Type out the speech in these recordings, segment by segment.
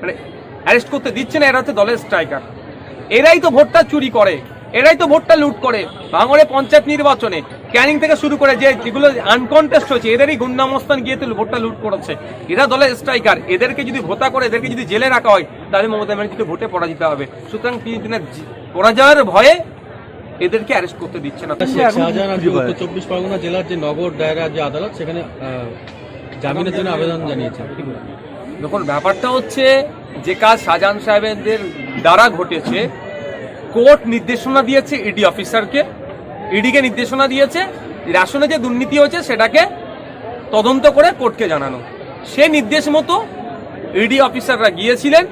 মানে অ্যারেস্ট করতে দিচ্ছে না, এরা হচ্ছে দলের স্ট্রাইকার। এরাই তো ভোটটা চুরি করে, এরাই তো ভোটটা লুট করে। ভাঙড়ে পঞ্চায়েত নির্বাচনে ক্যানিং থেকে শুরু করে যে যেগুলো আনকনটেস্ট হয়েছে, এদেরই গুন্ডামস্তান গিয়ে তো ভোটটা লুট করেছে। এরা দলের স্ট্রাইকার, এদেরকে যদি ভোতা করে, এদেরকে যদি জেলে রাখা হয়, তাহলে মমতা ব্যানার্জিকে ভোটে পরাজিত হবে। সুতরাং তিনি দিনের পরাজয়ের ভয়ে এদেরকে অ্যারেস্ট করতে দিচ্ছে না। চব্বিশ পরগনা জেলার যে নগর দায়রা যে আদালত, সেখানে জামিনের জন্য আবেদন জানিয়েছে? দেখুন, ব্যাপারটা হচ্ছে যে কাজ শাহজাহান সাহেবদের দ্বারা ঘটেছে, কোর্ট নির্দেশনা দিয়েছে ইডি অফিসারকে, ইডিকে নির্দেশনা দিয়েছে রেশনে যে দুর্নীতি হয়েছে সেটাকে তদন্ত করে কোর্টকে জানানো। সে নির্দেশ মতো ইডি অফিসাররা গিয়েছিলেন,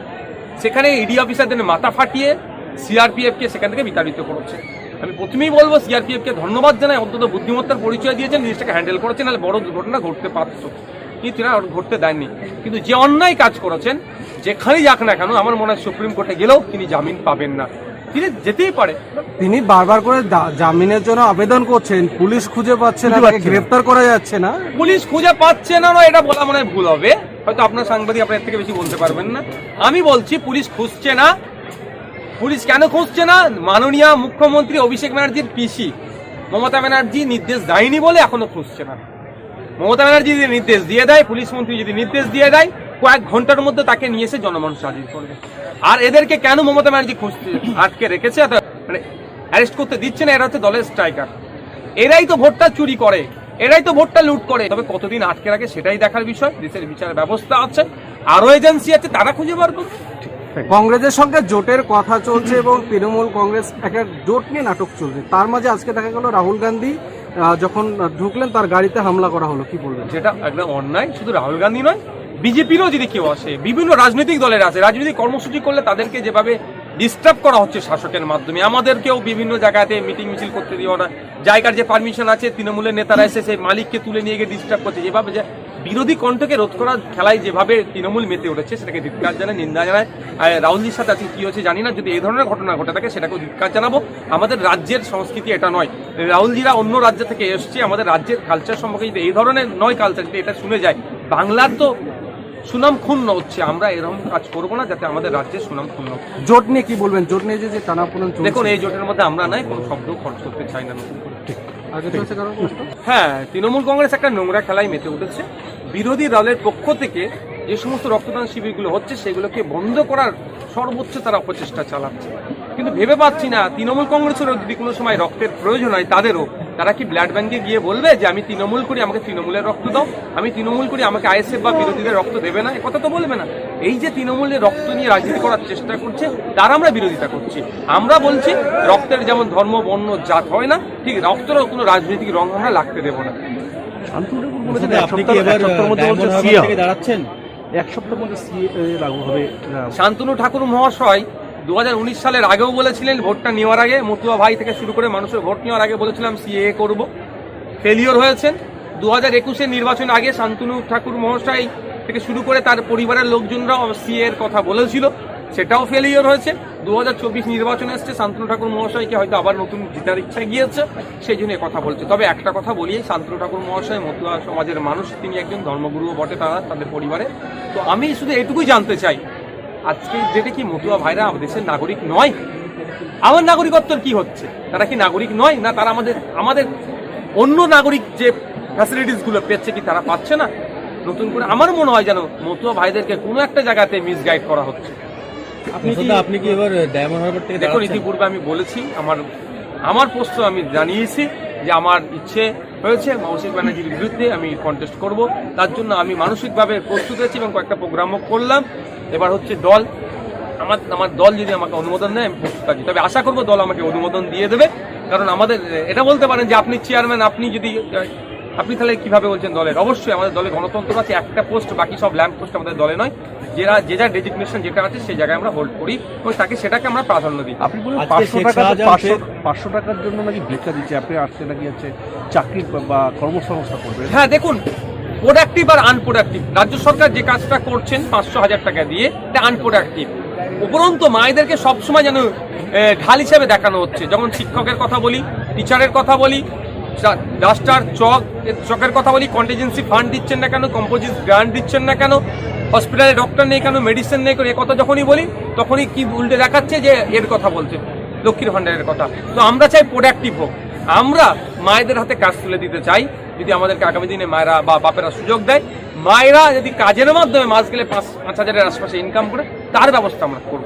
সেখানে ইডি অফিসারদের মাথা ফাটিয়ে সিআরপিএফকে সেখান থেকে বিতাড়িত করেছে। আমি প্রথমেই বলব, সিআরপিএফকে ধন্যবাদ জানাই, অন্তত বুদ্ধিমত্তার পরিচয় দিয়েছেন, জিনিসটাকে হ্যান্ডেল করেছেন, নাহলে বড় দুর্ঘটনা ঘটতে পারত। কিন্তু না ঘটতে দেননি কিন্তু যে অন্যায় কাজ করেছেন যেখানেই যাক না কেন আমার মনে হয় সুপ্রিম কোর্টে গেলেও তিনি জামিন পাবেন না। তিনি যেতেই পারে। তিনি বারবার করে জামিনের জন্য আবেদন করছেন পুলিশ খুঁজে পাচ্ছে না গ্রেফতার করা যাচ্ছে না। পুলিশ খুঁজে পাচ্ছে না এটা বলা মনে হয় ভুল হবে। হয়তো আপনার সাংবাদিক আপনার এর থেকে বেশি বলতে পারবেন না। আমি বলছি পুলিশ খুঁজছে না। পুলিশ কেন খুঁজছে না? মাননীয় মুখ্যমন্ত্রী অভিষেক ব্যানার্জির পিসি। মমতা ব্যানার্জি নির্দেশ দেয়নি বলে এখনও খুঁজছে না। মমতা ব্যানার্জি যদি নির্দেশ দিয়ে দেয়, পুলিশ মন্ত্রী যদি নির্দেশ দিয়ে দেয়, কয়েক ঘণ্টার মধ্যে তাকে নিয়ে এসে জনমানুষ হাজির করবে। আর এদেরকে কেন মমতা ব্যানার্জি খুঁজতে আটকে রেখেছে? মানে অ্যারেস্ট করতে দিচ্ছে না, এরা হচ্ছে দলের স্ট্রাইকার এরাই তো ভোটটা চুরি করে, এরাই তো ভোটটা লুট করে। তবে কতদিন আটকে রাখে সেটাই দেখার বিষয়। দেশের বিচার ব্যবস্থা আছে আরও এজেন্সি আছে, তারা খুঁজে বার করবে। কংগ্রেসের সঙ্গে জোটের কথা চলছে এবং তৃণমূল কংগ্রেস একটা জোট নিয়ে নাটক চলছে। তার মাঝে আজকে দেখা গেল রাহুল গান্ধী যখন ঢুকলেন তার গাড়িতে হামলা করা হলো। কি বলবেন? যেটা একদম অন্যায় শুধু রাহুল গান্ধী নয় বিজেপিরও যদি কেউ আসে বিভিন্ন রাজনৈতিক দলের আছে রাজনৈতিক কর্মসূচি করলে তাদেরকে যেভাবে ডিস্টার্ব করা হচ্ছে শাসকের মাধ্যমে। আমাদেরকেও বিভিন্ন জায়গাতে মিটিং মিছিল করতে দিও না। জায়গার যে পারমিশন আছে, তৃণমূলের নেতারা এসে সেই মালিককে তুলে নিয়ে গিয়ে ডিস্টার্ব করছে। যেভাবে যে বিরোধী কণ্ঠকে রোধ করার খেলায় যেভাবে তৃণমূল মেতে উঠেছে, সেটাকে ধিক্কার জানায়, নিন্দা জানায়। রাহুলজির সাথে আজকে কি হচ্ছে জানি না। যদি এই ধরনের ঘটনা ঘটে থাকে, সেটাকেও ধিক্কার জানাব। আমাদের রাজ্যের সংস্কৃতি এটা নয়। রাহুলজিরা অন্য রাজ্য থেকে এসছে। আমাদের রাজ্যের কালচার সম্পর্কে যদি এই ধরনের নয় কালচার যদি এটা শুনে যায়, বাংলার তো সুনাম ক্ষুণ্ণ হচ্ছে। আমরা এরকম কাজ করব না যাতে আমাদের রাজ্যে সুনাম ক্ষুণ্ণ জোট নিয়ে কি বলবেন? জোট নিয়ে যে টানাপোড়েন দেখুন এই জোটের মধ্যে আমরা নাই কোনো শব্দ খরচ করতে চাই না নতুন করে। হ্যাঁ তৃণমূল কংগ্রেস একটা নোংরা খেলায় মেতে উঠেছে। বিরোধী দলের পক্ষ থেকে যে সমস্ত রক্তদান শিবিরগুলো হচ্ছে সেগুলোকে বন্ধ করার সর্বোচ্চ তারা অপচেষ্টা চালাচ্ছে। কিন্তু ভেবে পাচ্ছি না তৃণমূল কংগ্রেসেরও যদি কোনো সময় রক্তের প্রয়োজন হয় তাদেরও। তারা কি ব্লাড ব্যাংকে গিয়ে বলবে যে আমি তৃণমূল করি আমাকে তৃণমূলের রক্ত দাও? আমি তৃণমূল করি আমাকে আইএসএফ বা বিরোধীদের রক্ত দেবে না? কথা তো বলবে না। এই যে তৃণমূলের রক্ত নিয়ে রাজনীতি করার চেষ্টা করছে তার আমরা বিরোধিতা করছি। আমরা বলছি রক্তের যেমন ধর্ম বর্ণ জাত হয় না ঠিক রক্তেরও কোনো রাজনৈতিক রং আমরা লাগতে দেবো না। এক সপ্তাহের মধ্যে লাগু হবে শান্তনু ঠাকুর মহাশয় দু হাজার উনিশ সালের আগেও বলেছিলেন ভোটটা নেওয়ার আগে, মতুয়া ভাই থেকে শুরু করে মানুষের ভোট নেওয়ার আগে বলেছিলাম সিএ করব। ফেলিওর হয়েছেন। দু হাজার একুশের নির্বাচন আগে শান্তনু ঠাকুর মহাশয় থেকে শুরু করে তার পরিবারের লোকজনরাও সিএ এর কথা বলেছিল, সেটাও ফেলিওর হয়েছে। দু হাজার চব্বিশ নির্বাচন এসছে, শান্তনু ঠাকুর মহাশয়কে হয়তো আবার নতুন জিতার ইচ্ছা গিয়েছে, সেই জন্য কথা বলছে। তবে একটা কথা বলি শান্তনু ঠাকুর মহাশয় মতুয়া সমাজের মানুষ, তিনি একজন ধর্মগুরুও বটে তারা, তাদের পরিবারে। তো আমি শুধু এটুকুই জানতে চাই আজকে যেটা কি মতুয়া ভাইরা আমাদের দেশের নাগরিক নয়? আমার নাগরিকত্বের কি হচ্ছে? তারা কি নাগরিক নয়? না তারা আমাদের আমাদের অন্য নাগরিক যে ফ্যাসিলিটিসগুলো পেচ্ছে কি তারা পাচ্ছে না? নতুন করে আমার মনে হয় যেন মতুয়া ভাইদেরকে কোনো একটা জায়গাতে মিসগাইড করা হচ্ছে। আপনি কি এবার ডায়মন্ড হারবার থেকে দেখুন ইতিপূর্বে আমি বলেছি আমার আমার প্রশ্ন আমি জানিয়েছি যে আমার ইচ্ছে হয়েছে মৌসিক ব্যানার্জির বিরুদ্ধে আমি কন্টেস্ট করব। তার জন্য আমি মানসিকভাবে প্রস্তুত হয়েছি এবং কয়েকটা প্রোগ্রামও করলাম। এবার হচ্ছে দল আমার আমার দল যদি আমাকে অনুমোদন দেয় আমি প্রস্তুত আছি তবে আশা করব দল আমাকে অনুমোদন দিয়ে দেবে। কারণ আমাদের এটা বলতে পারেন যে আপনি চেয়ারম্যান আপনি যদি আপনি তাহলে কীভাবে বলছেন দলের? অবশ্যই আমাদের দলে গণতন্ত্র আছে একটা পোস্ট বাকি সব ল্যাম্প পোস্ট আমাদের দলে নয়। যেটা যে যার ডেজিগনেশন যেটা আছে সেই জায়গায় আমরা হোল্ড করি এবং তাকে সেটাকে আমরা প্রাধান্য দিই। আপনি বলুন পাঁচশো টাকা পাঁচশো টাকার জন্য নাকি ভিক্ষা দিচ্ছে? আপনি আসছে নাকি হচ্ছে চাকরি বা- বা কর্মসংস্থা করবেন? হ্যাঁ দেখুন প্রোডাক্টিভ আর আনপ্রোডাক্টিভ রাজ্য সরকার যে কাজটা করছেন পাঁচশো হাজার টাকা দিয়ে, এটা আনপ্রোডাক্টিভ উপরন্ত মায়েদেরকে সবসময় যেন ঢাল হিসেবে দেখানো হচ্ছে। যখন শিক্ষকের কথা বলি টিচারের কথা বলি ডাস্টার, চক চকের কথা বলি কন্টিজেন্সি ফান্ড দিচ্ছেন না কেন কম্পোজিট গ্রান্ট দিচ্ছেন না কেন হসপিটালে ডক্টর নেই কেন মেডিসিন নেই কেন, এ কথা যখনই বলি, তখনই কি উল্টে দেখাচ্ছে যে এর কথা বলছে, লক্ষ্মীর ভাণ্ডারের কথা। তো আমরা চাই প্রোডাক্টিভ হোক। আমরা মায়েদের হাতে কাজ তুলে দিতে চাই, যদি আমাদেরকে আগামী দিনে মায়েরা বা বাপেরা সুযোগ দেয়, মায়েরা যদি কাজের মাধ্যমে মাস গেলে পাঁচ পাঁচ হাজারের আশপাশে ইনকাম করে, তার ব্যবস্থা আমরা করব।